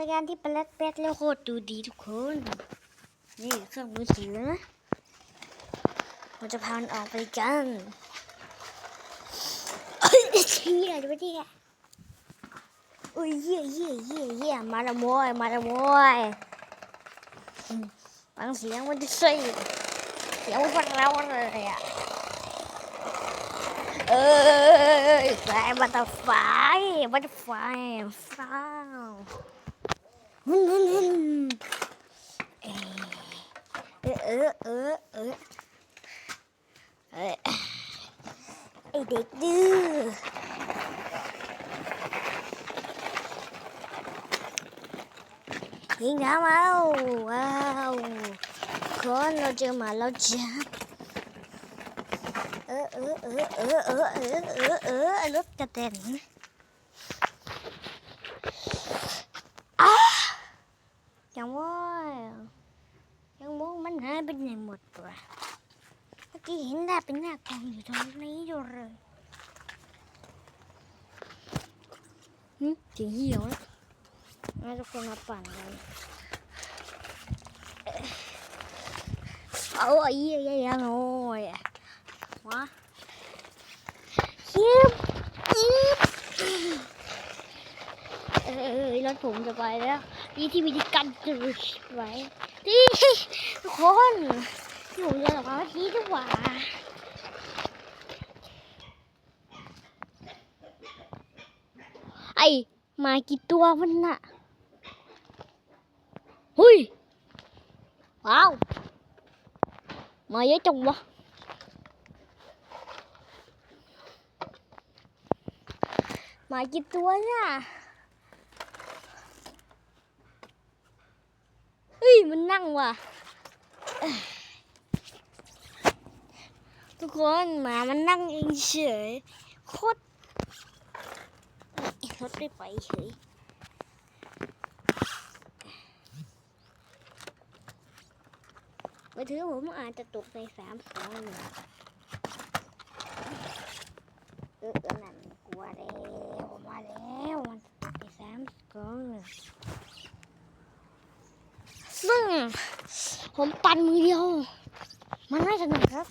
รยานที่เป็นแรดแป๊ดแล้วโคตรดูดีทุกคน นี่เครื่องมือถือนะเราจะพามันออกไปกันเฮ้ยเชี่ยจะไปที่อุ้ยเยี่ยเยี่ยเยี่ยเยี่ยมาละโมยมาละโมยฟังเสียงมันจะสิเสียงมันเราเลยอะเอ้ยแฟบัตเตอร์ไฟบัตเตอร์ไฟฟ้า วฮึ่มฮึ่มฮึ่มเอ้ยเออเออเออเออไอเด็กดื้ มองมันหายไปไหนหมดวะเมื่อกี้เห็นหน้าเป็นหน้ากองอยู่ตรงนี้อยู่เลยหึถึงเหี่ยวแล้วงั้นทุกคนมาปั่นกันเอาไอ้เหี้ยยังโอ้ยวะยิบยิบเออรถผมจะไปแล้วนี่ที่วิธีการจืดไว้ ที่ทุกคนที่ผมจะบอกว่าที่ดีกว่าไอมากี่ตัวมันน่ะหุยว้าว มาเยอะจังวะมากี่ตัวเนี่ยเฮ้ย มันนั่งว่ะ ทุกคนหมามันนั่งเองเฉยโคตรรถไม่ไปเฉยมือถือผมอาจจะตกในสามสองหนึ่งเออนั่นกลัวแล้วมาแล้วมันตกในสามสองหนึ่ง ผมปั่นมือเดียว มันไม่สนุกครับ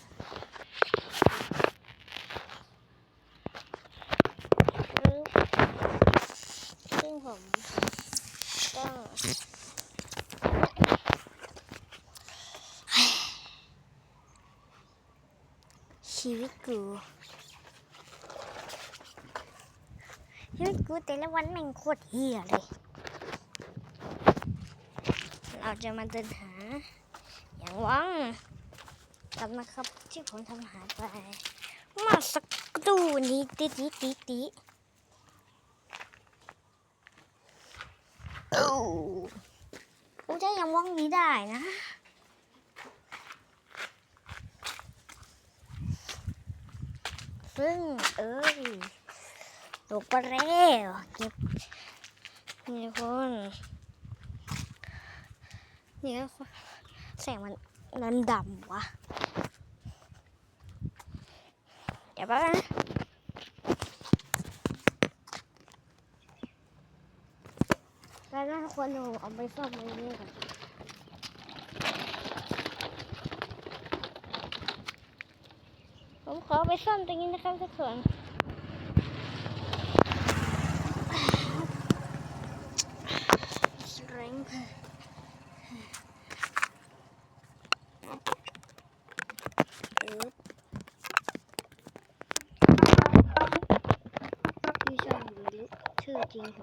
ซึ่งผมก็ชีวิตกูชีวิตกูแต่ละวันแม่งโคตรเฮียเลย เราจะมาเดินหา อย่างวังกับนะครับที่ผมทำหายไป มาสักครู่นี้ติติติติโอ้กูจะยังว่างนี้ได้นะซึ่งเอ้ยตกไปแล้วเก็บนี่ทุกคน นี่ก็แสงมันมันดำวะเดี๋ยวแป๊บนะแล้วนะทุกคนเดี๋ยวผมเอาไปซ่อมไว้นี่ก่อนผมขอไปซ่อมตรงนี้นะครับทุกคน yok. Güzel